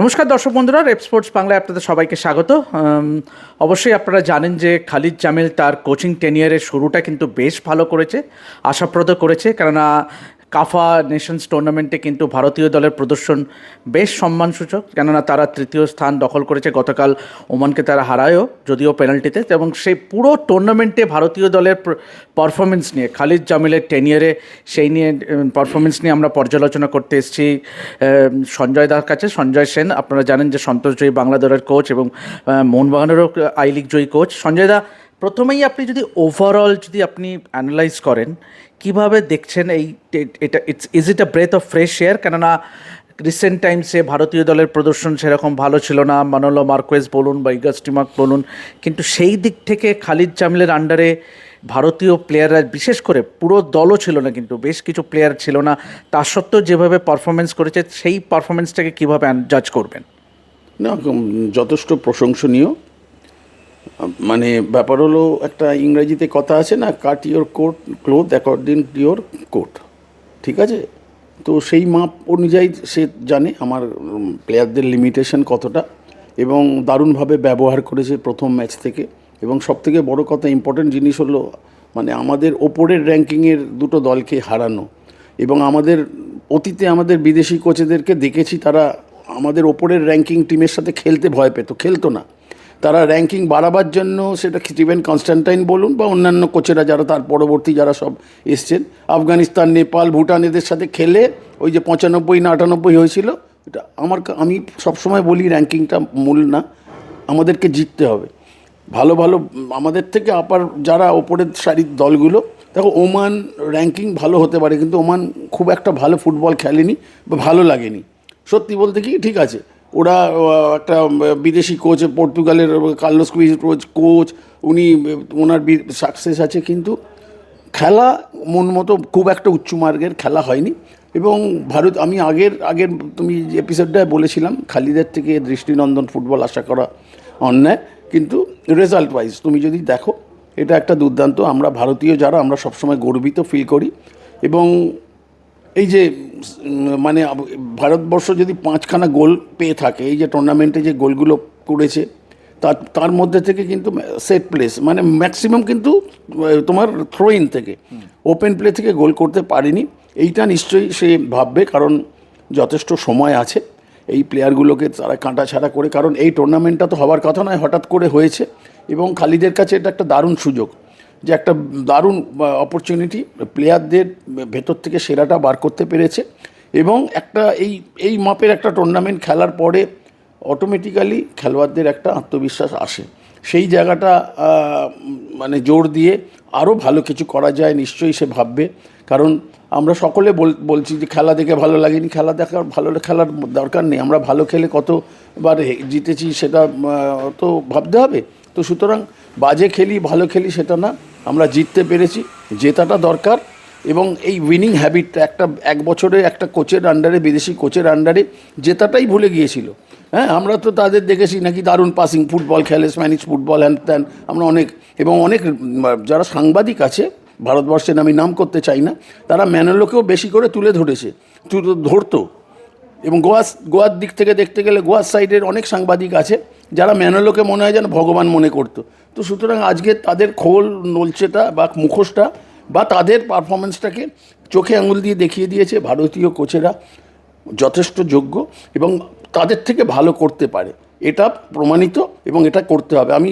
নমস্কার দর্শক বন্ধুরা, রেপ স্পোর্টস বাংলায় আপনাদের সবাইকে স্বাগত। অবশ্যই আপনারা জানেন যে খালিদ জামিল তার কোচিং টেনিয়ারের শুরুটা কিন্তু বেশ ভালো করেছে, আশাপ্রদ করেছে। কেননা কাফা নেশনস টুর্নামেন্টে কিন্তু ভারতীয় দলের প্রদর্শন বেশ সম্মানসূচক, কেননা তারা তৃতীয় স্থান দখল করেছে। গতকাল ওমানকে তারা হারায়ও, যদিও পেনাল্টিতে, এবং সেই পুরো টুর্নামেন্টে ভারতীয় দলের পারফরমেন্স নিয়ে, খালিদ জামিলের টেনিয়ারে সেই নিয়ে পারফরমেন্স নিয়ে আমরা পর্যালোচনা করতে এসেছি। সঞ্জয় দার কাছে। সঞ্জয় সেন, আপনারা জানেন যে সন্তোষ জয়ী বাংলা দলের কোচ এবং মোহনবাগানেরও আই লিগ জয়ী কোচ সঞ্জয় দা প্রথমেই আপনি যদি ওভারঅল যদি আপনি অ্যানালাইজ করেন, কীভাবে দেখছেন এই এটা it's is it a breath of fresh air কেননা রিসেন্ট টাইমসে ভারতীয় দলের প্রদর্শন সেরকম ভালো ছিল না। মানোলো মার্কোয়েজ বলুন বা ইগাস্টিমাক বলুন। কিন্তু সেই দিক থেকে খালিদ জামিলের আন্ডারে ভারতীয় প্লেয়াররা বিশেষ করে পুরো দলও ছিল না কিন্তু, বেশ কিছু প্লেয়ার ছিল না। তা সত্ত্বেও যেভাবে পারফরমেন্স করেছে, সেই পারফরমেন্সটাকে কীভাবে জাজ করবেন? না যথেষ্ট প্রশংসনীয়। মানে ব্যাপার হলো একটা ইংরেজিতে কথা আছে না cut your coat cloth according to your coat ঠিক আছে? তো সেই মাপ অনুযায়ী সে জানে আমার প্লেয়ারদের লিমিটেশন কতটা এবং দারুণভাবে ব্যবহার করেছে প্রথম ম্যাচ থেকে। এবং সবথেকে বড় কথা ইম্পর্টেন্ট জিনিস হলো মানে আমাদের ওপরের র্যাঙ্কিংয়ের দুটো দলকে হারানো। এবং আমাদের অতীতে আমাদের বিদেশি কোচেদেরকে দেখেছি, তারা আমাদের ওপরের র্যাঙ্কিং টিমের সাথে খেলতে ভয় পেত। খেলতো না। তারা র্যাঙ্কিং বাড়াবার জন্য সেটা স্টিভেন কনস্ট্যান্টাইন বলুন বা অন্যান্য কোচেরা যারা তার পরবর্তী যারা সব এসছেন। আফগানিস্তান, নেপাল, ভুটান এদের সাথে খেলে ওই যে পঁচানব্বই না আটানব্বই হয়েছিল, এটা আমার আমি সবসময় বলি র্যাঙ্কিংটা মূল না, আমাদেরকে জিততে হবে। ভালো ভালো, আমাদের থেকে আপার যারা ওপরের সারির দলগুলো, দেখো ওমান র্যাঙ্কিং ভালো হতে পারে, কিন্তু ওমান খুব একটা ভালো ফুটবল খেলেনি বা ভালো লাগেনি। সত্যি বলতে কি, ঠিক আছে। ওরা একটা বিদেশি কোচ পর্তুগালের কার্লোস কুইজ কোচ কোচ উনি, ওনার সাকসেস আছে কিন্তু খেলা মন মতো খুব একটা উচ্চ মার্গের খেলা হয়নি এবং ভারত, আমি আগের আগের তুমি এপিসোডটায় বলেছিলাম, খালিদের থেকে দৃষ্টিনন্দন ফুটবল আশা করা অন্যায়, কিন্তু রেজাল্ট ওয়াইজ তুমি যদি দেখো, এটা একটা দুর্দান্ত, আমরা ভারতীয় যারা, আমরা সবসময় গর্বিত ফিল করি এবং এই যে মানে ভারতবর্ষ যদি পাঁচখানা গোল পেয়ে থাকে, এই যে টুর্নামেন্টে যে গোলগুলো করেছে, তার তার মধ্যে থেকে কিন্তু সেট প্লেস মানে ম্যাক্সিমাম কিন্তু তোমার থ্রো ইন থেকে ওপেন প্লে থেকে গোল করতে পারেনি। এইটা নিশ্চয়ই সে ভাববে, কারণ যথেষ্ট সময় আছে এই প্লেয়ারগুলোকে তারা কাঁটা ছাড়া করে, কারণ এই টুর্নামেন্টটা তো হওয়ার কথা নয়, হঠাৎ করে হয়েছে এবং খালিদের কাছে এটা একটা দারুণ সুযোগ। যে একটা দারুণ অপরচুনিটি প্লেয়ারদের ভেতর থেকে সেরাটা বার করতে পেরেছে এবং একটা এই এই মাপের একটা টুর্নামেন্ট খেলার পরে অটোমেটিক্যালি খেলোয়াড়দের একটা আত্মবিশ্বাস আসে। সেই জায়গাটা মানে জোর দিয়ে আরও ভালো কিছু করা যায় নিশ্চয়ই সে ভাববে। কারণ আমরা সকলে বল- বলছি যে খেলা দেখে ভালো লাগেনি, খেলা দেখার ভালো খেলার দরকার নেই। আমরা ভালো খেলে কতবার জিতেছি সেটা তো ভাবতে হবে। তো সুতরাং বাজে খেলি, ভালো খেলি সেটা না। আমরা জিততে পেরেছি, জেতাটা দরকার এবং এই উইনিং হ্যাবিটটা একটা, এক বছরে একটা কোচের আন্ডারে বিদেশি কোচের আন্ডারে জেতাটাই ভুলে গিয়েছিল। হ্যাঁ আমরা তো তাদের দেখেছি নাকি দারুণ পাসিং ফুটবল খেলে স্প্যানিশ ফুটবল হ্যান ত্যান, আমরা অনেক, এবং অনেক যারা সাংবাদিক আছে ভারতবর্ষের আমি নাম করতে চাই না, তারা ম্যানেলোকেও বেশি করে তুলে ধরেছে ধরতো। এবং গোয়া গোয়ার দিক থেকে দেখতে গেলে, গোয়ার সাইডের অনেক সাংবাদিক আছে যারা ম্যানোলোকে মনে হয় যেন ভগবান মনে করতো। তো সুতরাং আজকে তাদের খোল নলছেটা বা মুখোশটা বা তাদের পারফরমেন্সটাকে চোখে আঙুল দিয়ে দেখিয়ে দিয়েছে ভারতীয় কোচেরা। যথেষ্ট যোগ্য এবং তাদের থেকে ভালো করতে পারে। এটা প্রমাণিত এবং এটা করতে হবে। আমি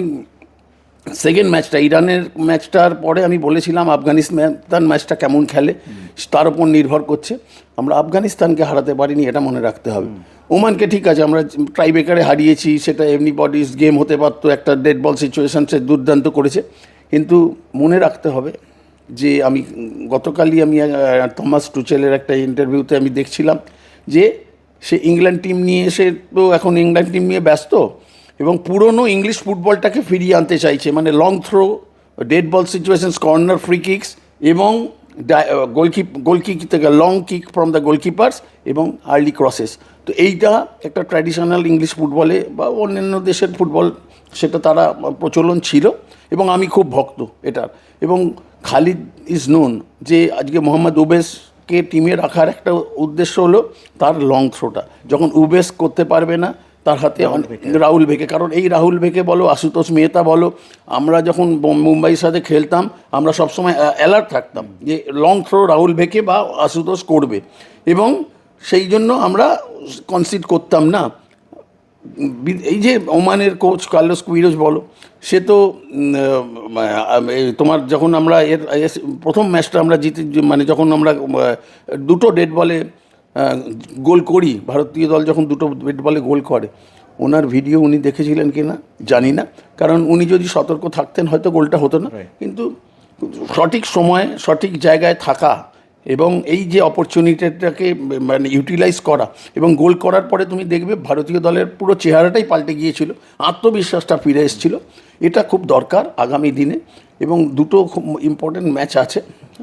সেকেন্ড ম্যাচটা, ইরানের ম্যাচটার পরে আমি বলেছিলাম আফগানিস্তান ম্যাচটা কেমন খেলে, তার উপর নির্ভর করছে। আমরা আফগানিস্তানকে হারাতে পারিনি, এটা মনে রাখতে হবে। ওমানকে ঠিক আছে, আমরা ট্রাইবেকারে হারিয়েছি, সেটা এমনি বডিস গেম হতে পারতো, একটা ডেড বল সিচুয়েশন সে দুর্দান্ত করেছে। কিন্তু মনে রাখতে হবে যে আমি, গতকালই আমি থমাস টুচেলের একটা ইন্টারভিউতে আমি দেখছিলাম যে সে ইংল্যান্ড টিম নিয়ে এসে তো এখন ইংল্যান্ড টিম নিয়ে ব্যস্ত। এবং পুরনো ইংলিশ ফুটবলটাকে ফিরিয়ে আনতে চাইছে মানে long throw dead ball situations corner free kicks এবং গোলকিপ গোলকিক থেকে long kick from the goalkeepers এবং আর্লি ক্রসেস তো এইটা একটা ট্র্যাডিশনাল ইংলিশ ফুটবলে বা অন্যান্য দেশের ফুটবল, সেটা তারা প্রচলন ছিল এবং আমি খুব ভক্ত এটার। এবং খালিদ ইজ নোন যে আজকে মোহাম্মদ ওবেস কে টিমে রাখার একটা উদ্দেশ্য হলো তার লং থ্রোটা যখন উবেস করতে পারবে না তার হাতে রাহুল ভেকে। কারণ এই রাহুল ভেকে বলো আশুতোষ মেহতা বলো আমরা যখন মুম্বাইয়ের সাথে খেলতাম আমরা সবসময় অ্যালার্ট থাকতাম যে লং থ্রো রাহুল ভেকে বা আশুতোষ করবে। এবং সেই জন্য আমরা কনসিড করতাম না। এই যে ওমানের কোচ কার্লোস কুইরোজ বলো সে তো তোমার যখন আমরা এর এর প্রথম ম্যাচটা আমরা জিতে মানে যখন আমরা দুটো ডেড বলে গোল করি। ভারতীয় দল যখন দুটো ডেড বলে গোল করে ওনার ভিডিও উনি দেখেছিলেন কি না জানি না। কারণ উনি যদি সতর্ক থাকতেন হয়তো গোলটা হতো না। কিন্তু সঠিক সময়ে সঠিক জায়গায় থাকা এবং এই যে অপরচুনিটিটাকে মানে ইউটিলাইজ করা এবং গোল করার পরে তুমি দেখবে ভারতীয় দলের পুরো চেহারাটাই পাল্টে গিয়েছিল আত্মবিশ্বাসটা ফিরে এসেছিল। এটা খুব দরকার আগামী দিনে এবং দুটো খুব ইম্পর্টেন্ট ম্যাচ আছে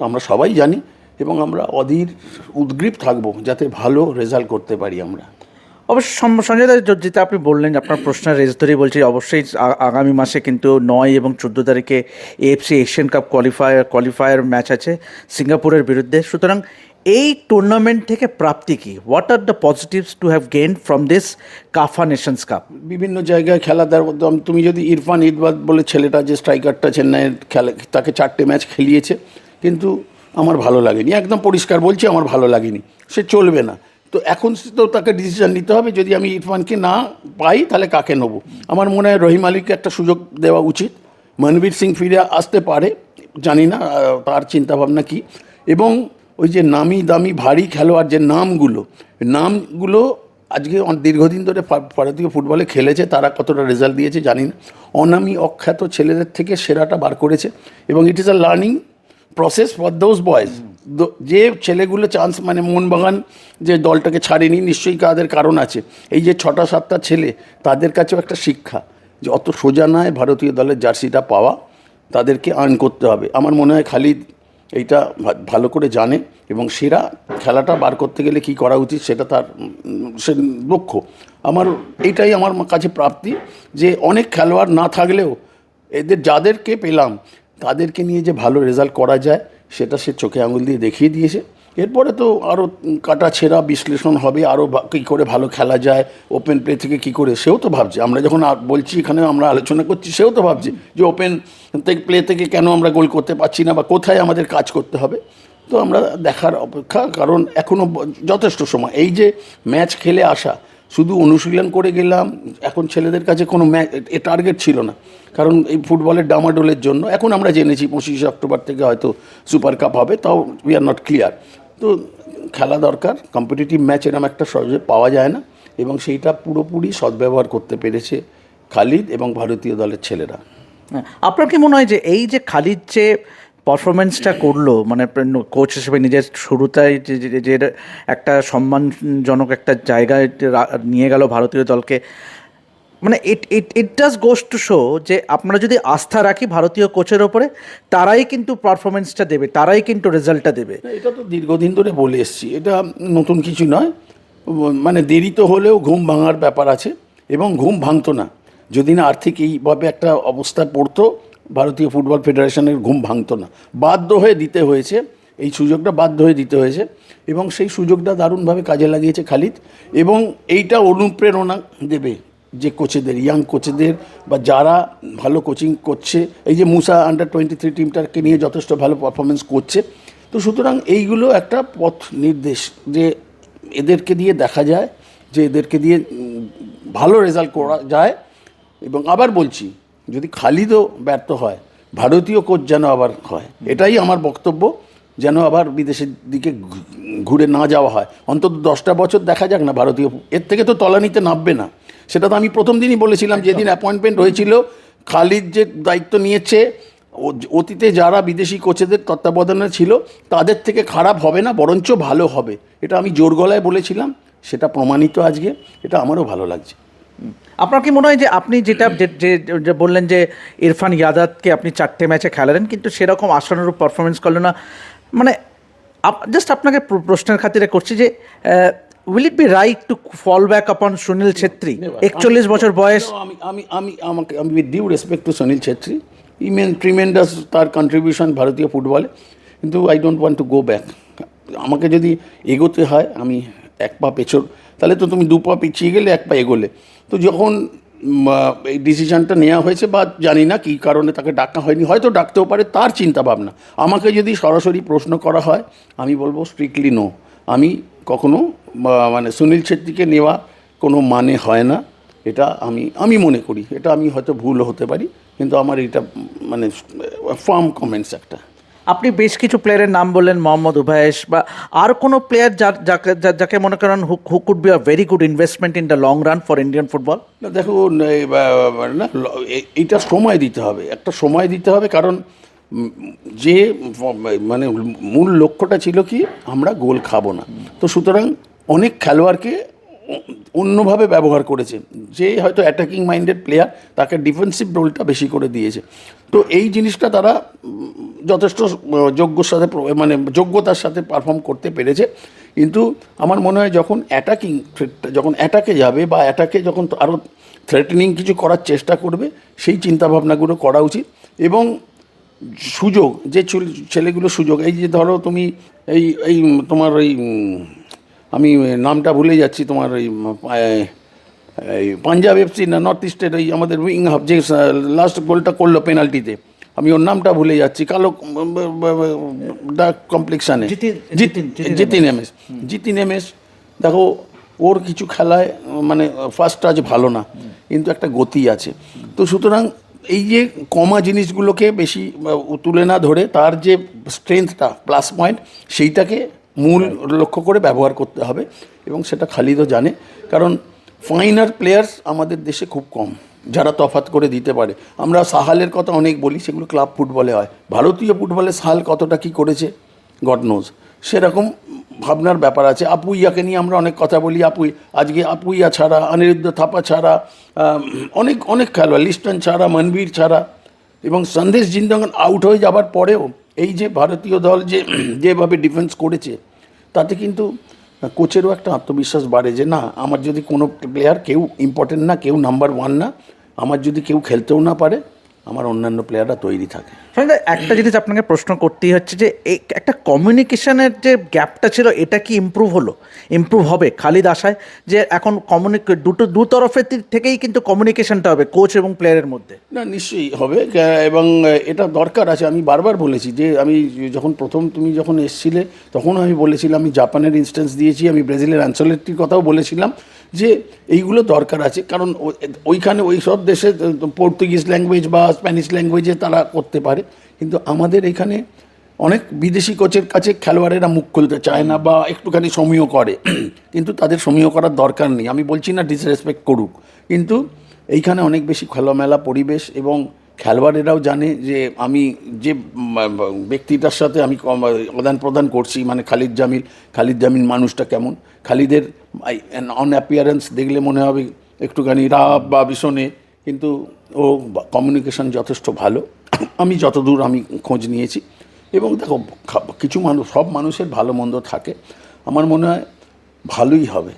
আমরা সবাই জানি। এবং আমরা অধীর উদ্গ্রীব থাকব যাতে ভালো রেজাল্ট করতে পারি আমরা। অবশ্য সঞ্জয় দা যেটা আপনি বললেন আপনার প্রশ্নের রেজ ধরেই বলছি অবশ্যই আগামী মাসে কিন্তু নয় এবং চোদ্দ তারিখে AFC Asian Cup qualifier qualifier match আছে সিঙ্গাপুরের বিরুদ্ধে। সুতরাং এই টুর্নামেন্ট থেকে প্রাপ্তি কি? What are the positives to have gain from this CAFA Nations Cup বিভিন্ন জায়গায় খেলা দেওয়ার মধ্যে তুমি যদি ইরফান ইকবাল বলে ছেলেটা যে স্ট্রাইকারটা চেন্নাইয়ের খেলা তাকে চারটে ম্যাচ খেলিয়েছে কিন্তু আমার ভালো লাগেনি। একদম পরিষ্কার বলছি, আমার ভালো লাগেনি। সে চলবে না। তো এখন তো তাকে ডিসিশন নিতে হবে, যদি আমি ইরফানকে না পাই, তাহলে কাকে নেব? আমার মনে হয় রহিম আলীকে একটা সুযোগ দেওয়া উচিত। মনবীর সিং ফিরে আসতে পারে, জানি না তার চিন্তাভাবনা কি। এবং ওই যে নামি দামি ভারী খেলোয়াড় যে নামগুলো নামগুলো আজকে দীর্ঘদিন ধরে ভারতীয় ফুটবলে খেলেছে, তারা কতটা রেজাল্ট দিয়েছে জানি না। অনামি অখ্যাত ছেলেদের থেকে সেরাটা বার করেছে। এবং it is a learning process for those boys যে ছেলেগুলো চান্স মানে মোহনবাগান যে দলটাকে ছাড়েনি, নিশ্চয়ই তাদের কারণ আছে। এই যে ছটা, সাতটা ছেলে, তাদের কাছেও একটা শিক্ষা যে অত সোজা নয় ভারতীয় দলের জার্সিটা পাওয়া, তাদেরকে আর্ন করতে হবে। আমার মনে হয় খালিদ এইটা ভালো করে জানে এবং সেরা খেলাটা বার করতে গেলে কি করা উচিত সেটা তার সে লক্ষ্য। আমার এইটাই আমার কাছে প্রাপ্তি যে অনেক খেলোয়াড় না থাকলেও এদের, যাদেরকে পেলাম তাদেরকে নিয়ে যে ভালো রেজাল্ট করা যায়, সেটা সে চোখে আঙুল দিয়ে দেখিয়ে দিয়েছে। এরপরে তো আরও কাটা ছেঁড়া বিশ্লেষণ হবে আরও কী করে ভালো খেলা যায় ওপেন প্লে থেকে কী করে, সেও তো ভাবছে। আমরা যখন বলছি, এখানে আমরা আলোচনা করছি, সেও তো ভাবছে যে ওপেন প্লে থেকে কেন আমরা গোল করতে পারছি না, বা কোথায় আমাদের কাজ করতে হবে। তো আমরা দেখার অপেক্ষা, কারণ এখনও যথেষ্ট সময়। এই যে ম্যাচ খেলে আসা শুধু অনুশীলন করে গেলাম এখন ছেলেদের কাছে কোনো এ টার্গেট ছিল না। কারণ এই ফুটবলের ডামাডোলের জন্য এখন আমরা জেনেছি পঁচিশে অক্টোবর থেকে হয়তো সুপার কাপ হবে তাও উই আর নট ক্লিয়ার তো খেলা দরকার কম্পিটিটিভ ম্যাচ এরম একটা সহজে পাওয়া যায় না এবং সেইটা পুরোপুরি সদ্ব্যবহার করতে পেরেছে খালিদ এবং ভারতীয় দলের ছেলেরা। হ্যাঁ, আপনার কি মনে হয় যে এই যে খালিদ যে পারফরমেন্সটা করল মানে কোচ হিসেবে নিজের শুরুতেই যে একটা সম্মানজনক একটা জায়গায় নিয়ে গেল ভারতীয় দলকে। মানে it it it does goes to show যে আপনারা যদি আস্থা রাখি ভারতীয় কোচের ওপরে তারাই কিন্তু পারফরমেন্সটা দেবে তারাই কিন্তু রেজাল্টটা দেবে। এটা তো দীর্ঘদিন ধরে বলে এসছি এটা নতুন কিছু নয়। মানে দেরি তো হলেও ঘুম ভাঙার ব্যাপার আছে এবং ঘুম ভাঙতো না। যদি না আর্থিক এইভাবে একটা অবস্থা পড়তো ভারতীয় ফুটবল ফেডারেশনের ঘুম ভাঙতো না। বাধ্য হয়ে দিতে হয়েছে, এই সুযোগটা বাধ্য হয়ে দিতে হয়েছে এবং সেই সুযোগটা দারুণভাবে কাজে লাগিয়েছে খালিদ এবং এইটা অনুপ্রেরণা দেবে যে কোচেদের ইয়াং কোচেদের বা যারা ভালো কোচিং করছে, এই যে মুসা আন্ডার টোয়েন্টি থ্রি টিমটাকে নিয়ে যথেষ্ট ভালো পারফরমেন্স করছে। তো সুতরাং এইগুলো একটা পথ নির্দেশ যে এদেরকে দিয়ে দেখা যায়, যে এদেরকে দিয়ে ভালো রেজাল্ট করা যায় এবং আবার বলছি যদি খালিদও ব্যর্থ হয়, ভারতীয় কোচ যেন আবার হয়। এটাই আমার বক্তব্য, যেন আবার বিদেশের দিকে ঘুরে না যাওয়া হয়। অন্তত দশটা বছর দেখা যাক না ভারতীয় এর থেকে তো তলানিতে নামবে না। সেটা তো আমি প্রথম দিনই বলেছিলাম যেদিন অ্যাপয়েন্টমেন্ট হয়েছিল, খালিদ যে দায়িত্ব নিয়েছে অতীতে যারা বিদেশি কোচেদের তত্ত্বাবধানে ছিল, তাদের থেকে খারাপ হবে না, বরঞ্চ ভালো হবে। এটা আমি জোর গলায় বলেছিলাম, সেটা প্রমাণিত আজকে, এটা আমারও ভালো লাগছে। আপনার কি মনে হয় যে আপনি যেটা যে- বললেন যে ইরফান ইয়াদাতকে আপনি চারটে ম্যাচে খেলালেন কিন্তু সেরকম আশানুরূপ পারফরমেন্স করল না? মানে জাস্ট আপনাকে প্রশ্নের খাতিরে করছি যে will it be right to fall back upon Sunil Chhetri? একচল্লিশ বছর বয়স। আমি আমি আমি আমাকে আমি with due respect to Sunil Chhetri. Immense tremendous তার কন্ট্রিবিউশন ভারতীয় ফুটবলে কিন্তু I don't want to go back আমাকে যদি এগোতে হয় আমি এক পা পেছর তাহলে তো তুমি দু পা পিছিয়ে গেলে এক পা এগোলে। তো যখন এই ডিসিশনটা নেওয়া হয়েছে বা জানি না কী কারণে তাকে ডাকা হয়নি, হয়তো ডাকতেও পারে, তার চিন্তা ভাবনা আমাকে যদি সরাসরি প্রশ্ন করা হয়, আমি বলব স্ট্রিক্টলি নো আমি কখনো মানে সুনীল ছেত্রীকে নেওয়া কোনো মানে হয় না। এটা আমি আমি মনে করি। এটা আমি হয়তো ভুল হতে পারি, কিন্তু আমার এটা মানে ফার্ম কমেন্টস একটা। আপনি বেশ কিছু প্লেয়ারের নাম বললেন, মোহাম্মদ উভয়েশ বা আর কোনো প্লেয়ার যার, যাকে যাকে মনে করেন who could be a very good investment in the long run for Indian football না দেখো এই, বা- বা- না এইটা সময় দিতে হবে, একটা সময় দিতে হবে, কারণ যে মানে মূল লক্ষ্যটা ছিল কি, আমরা গোল খাব না। তো সুতরাং অনেক খেলোয়াড়কে অন্যভাবে ব্যবহার করেছে। যে হয়তো অ্যাটাকিং মাইন্ডেড প্লেয়ার তাকে ডিফেন্সিভ রোলটা বেশি করে দিয়েছে। তো এই জিনিসটা তারা যথেষ্ট যোগ্যর সাথে মানে যোগ্যতার সাথে পারফর্ম করতে পেরেছে। কিন্তু আমার মনে হয় যখন অ্যাটাকিং থ্রেটটা যখন অ্যাটাকে যাবে বা অ্যাটাকে যখন আরও থ্রেটেনিং কিছু করার চেষ্টা করবে, সেই চিন্তাভাবনাগুলো করা উচিত। এবং সুযোগ, যে ছেলেগুলো সুযোগ, এই যে ধরো তুমি এই এই তোমার ওই আমি নামটা ভুলে যাচ্ছি তোমার ওই এই পাঞ্জাব এফসি না নর্থ ইস্টের ওই আমাদের উইং হাফ যে লাস্ট গোলটা করল পেনাল্টিতে আমি ওর নামটা ভুলে যাচ্ছি। কালো ডার্ক কমপ্লেক্সানে জিতিন- জিতিন- জিতিন জিতিন জিতিন এমএস দেখো ওর কিছু খেলায় মানে ফার্স্ট টাচ ভালো না। কিন্তু একটা গতি আছে। তো সুতরাং এই যে কমা জিনিসগুলোকে বেশি তুলে না ধরে তার যে স্ট্রেংথটা প্লাস পয়েন্ট সেইটাকে মূল লক্ষ্য করে ব্যবহার করতে হবে এবং সেটা খালিদও জানে। কারণ ফাইনার প্লেয়ার্স আমাদের দেশে খুব কম যারা তফাত করে দিতে পারে। আমরা সাহালের কথা অনেক বলি সেগুলো ক্লাব ফুটবলে হয়। ভারতীয় ফুটবলে সাহাল কতটা কি করেছে? গড নোজ সেরকম ভাবনার ব্যাপার আছে। আপুইয়াকে নিয়ে আমরা অনেক কথা বলি। আপুই আজকে আপুইয়া ছাড়া অনিরুদ্ধ থাপা ছাড়া অনেক অনেক খেলোয়াড় লিস্টন ছাড়া মনবীর ছাড়া এবং সন্দেশ জিন্দাঙ্গন আউট হয়ে যাবার পরেও এই যে ভারতীয় দল যে যেভাবে ডিফেন্স করেছে তাতে কিন্তু কোচেরও একটা আত্মবিশ্বাস বাড়ে যে না, আমার যদি কোনো প্লেয়ার কেউ ইম্পর্টেন্ট না, কেউ নাম্বার ওয়ান না, আমার যদি কেউ খেলতেও না পারে আমার অন্যান্য প্লেয়াররা তৈরি থাকে। একটা জিনিস আপনাকে প্রশ্ন করতেই হচ্ছে যে একটা কমিউনিকেশনের যে গ্যাপটা ছিল এটা কি ইমপ্রুভ হলো? ইমপ্রুভ হবে খালিদ আশায় যে এখন কমিউনিক দুটো দু তরফের দিক থেকেই কিন্তু কমিউনিকেশনটা হবে কোচ এবং প্লেয়ারের মধ্যে। না নিশ্চয়ই হবে এবং এটা দরকার আছে। আমি বারবার বলেছি যে আমি যখন প্রথম তুমি যখন এসছিলে তখন আমি বলেছিলাম আমি জাপানের ইনস্ট্যান্স দিয়েছি আমি ব্রাজিলের অ্যান্সলেটির কথাও বলেছিলাম। যে এইগুলো দরকার আছে। কারণ ওইখানে ওই সব দেশে পর্তুগিজ ল্যাঙ্গুয়েজ বা স্প্যানিশ ল্যাঙ্গুয়েজে তারা করতে পারে। কিন্তু আমাদের এখানে অনেক বিদেশি কোচের কাছে খেলোয়াড়েরা মুখ খুলতে চায় না বা একটুখানি সমীহ করে। কিন্তু তাদের সমীহ করার দরকার নেই। আমি বলছি না ডিসরেসপেক্ট করুক। কিন্তু এইখানে অনেক বেশি খোলামেলা পরিবেশ এবং খেলোয়াড়েরাও জানে যে আমি যে ব্যক্তিটার সাথে আমি আদান প্রদান করছি মানে খালিদ জামিল খালিদ জামিল মানুষটা কেমন? খালিদের অন অ্যাপিয়ারেন্স দেখলে মনে হবে একটুখানি রাব বা ভীষণে, কিন্তু ও কমিউনিকেশন যথেষ্ট ভালো। আমি যতদূর আমি খোঁজ নিয়েছি। এবং দেখো কিছু মানুষ, সব মানুষের ভালো মন্দ থাকে। আমার মনে হয় ভালোই হবে।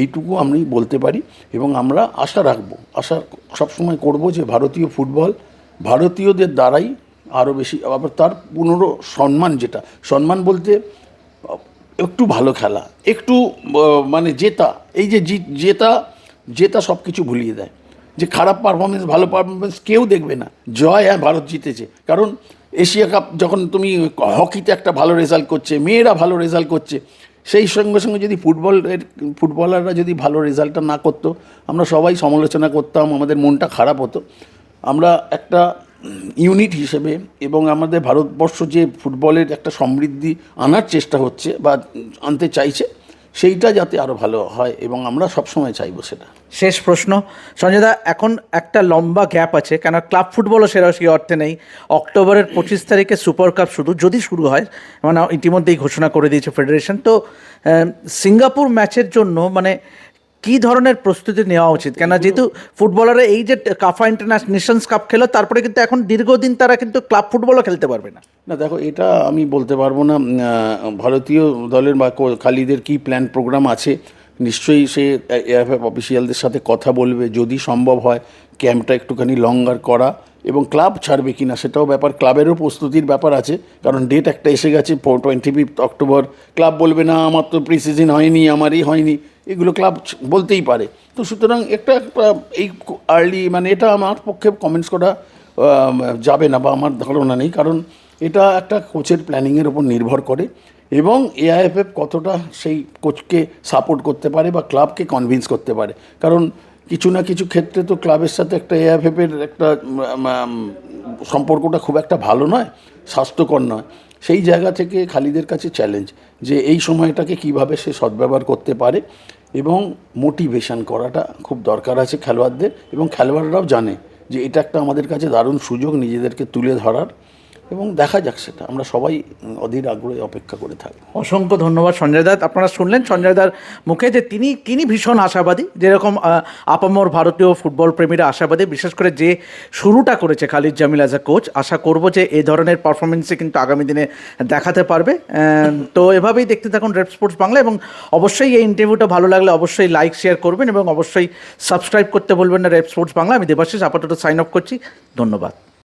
এইটুকু আমি বলতে পারি। এবং আমরা আশা রাখব, আশা সবসময় করব যে ভারতীয় ফুটবল ভারতীয়দের দ্বারাই আরও বেশি, আবার তার পুনরো সম্মান যেটা, সম্মান বলতে একটু ভালো খেলা, একটু মানে জেতা, এই যে জিত, জেতা সব কিছু ভুলিয়ে দেয়। যে খারাপ পারফরমেন্স ভালো পারফরমেন্স কেউ দেখবে না। জয় হ্যাঁ ভারত জিতেছে। কারণ এশিয়া কাপ যখন তুমি হকিতে একটা ভালো রেজাল্ট করছে, মেয়েরা ভালো রেজাল্ট করছে, সেই সঙ্গে সঙ্গে যদি ফুটবলের ফুটবলাররা যদি ভালো রেজাল্টটা না করতো, আমরা সবাই সমালোচনা করতাম, আমাদের মনটা খারাপ হতো। আমরা একটা ইউনিট হিসেবে এবং আমাদের ভারতবর্ষ যে ফুটবলের একটা সমৃদ্ধি আনার চেষ্টা হচ্ছে বা আনতে চাইছে, সেইটা যাতে আরও ভালো হয় এবং আমরা সবসময় চাইব সেটা। শেষ প্রশ্ন। সঞ্জয়দা এখন একটা লম্বা গ্যাপ আছে কেন ক্লাব ফুটবলও সেরা সেই অর্থে নেই। অক্টোবরের পঁচিশ তারিখে সুপার কাপ শুরু যদি শুরু হয় মানে ইতিমধ্যেই ঘোষণা করে দিয়েছে ফেডারেশন, তো সিঙ্গাপুর ম্যাচের জন্য মানে কি ধরনের প্রস্তুতি নেওয়া উচিত? কেন যেহেতু ফুটবলাররা এই যে কাফা ইন্টারন্যাশনাল নেশনস কাপ খেলো, তারপরে কিন্তু এখন দীর্ঘদিন তারা কিন্তু ক্লাব ফুটবলও খেলতে পারবে না। না, দেখো, এটা আমি বলতে পারব না ভারতীয় দলের বা কো- খালিদের কি প্ল্যান প্রোগ্রাম আছে, নিশ্চয়ই সে এএফএফ অফিসিয়ালদের সাথে কথা বলবে, যদি সম্ভব হয় ক্যাম্পটা একটুখানি লঙ্গার করা, এবং ক্লাব ছাড়বে কিনা সেটাও ব্যাপার, ক্লাবেরও প্রস্তুতির ব্যাপার আছে, কারণ ডেট একটা এসে গেছে টোয়েন্টি ফিফথ অক্টোবর ক্লাব বলবে, না, আমার তো প্রি সিজন হয়নি, আমারই হয়নি। এগুলো ক্লাব বলতেই পারে। তো সুতরাং একটা এই আর্লি মানে এটা আমার পক্ষে কমেন্টস করা যাবে না বা আমার ধারণা নেই। কারণ এটা একটা কোচের প্ল্যানিংয়ের ওপর নির্ভর করে এবং এআইএফএফ কতটা সেই কোচকে সাপোর্ট করতে পারে বা ক্লাবকে কনভিন্স করতে পারে। কারণ কিছু না কিছু ক্ষেত্রে তো ক্লাবের সাথে একটা এআইএফএফের একটা সম্পর্কটা খুব একটা ভালো নয়, স্বাস্থ্যকর নয়। সেই জায়গা থেকে খালিদের কাছে চ্যালেঞ্জ যে এই সময়টাকে কীভাবে সে সদ্ব্যবহার করতে পারে এবং মোটিভেশন করাটা খুব দরকার আছে খেলোয়াড়দের এবং খেলোয়াড়রাও জানে যে এটা একটা আমাদের কাছে দারুণ সুযোগ নিজেদেরকে তুলে ধরার। এবং দেখা যাক সেটা। আমরা সবাই অধীর আগ্রহে অপেক্ষা করে থাকব অসংখ্য ধন্যবাদ সঞ্জয় দাস আপনারা শুনলেন সঞ্জয় দার মুখে যে তিনি তিনি ভীষণ আশাবাদী, যেরকম আপামর ভারতীয় ফুটবল প্রেমীরা আশাবাদী, বিশেষ করে যে শুরুটা করেছে Khalid Jamil as a coach আশা করব যে এই ধরনের পারফরমেন্সে কিন্তু আগামী দিনে দেখাতে পারবে। তো এভাবেই দেখতে থাকুন রেড স্পোর্টস বাংলা এবং অবশ্যই এই ইন্টারভিউটা ভালো লাগলে অবশ্যই লাইক শেয়ার করবেন এবং অবশ্যই সাবস্ক্রাইব করতে বলবেন না রেড স্পোর্টস বাংলা। আমি দেবাশিস, আপাতত সাইন আপ করছি। ধন্যবাদ।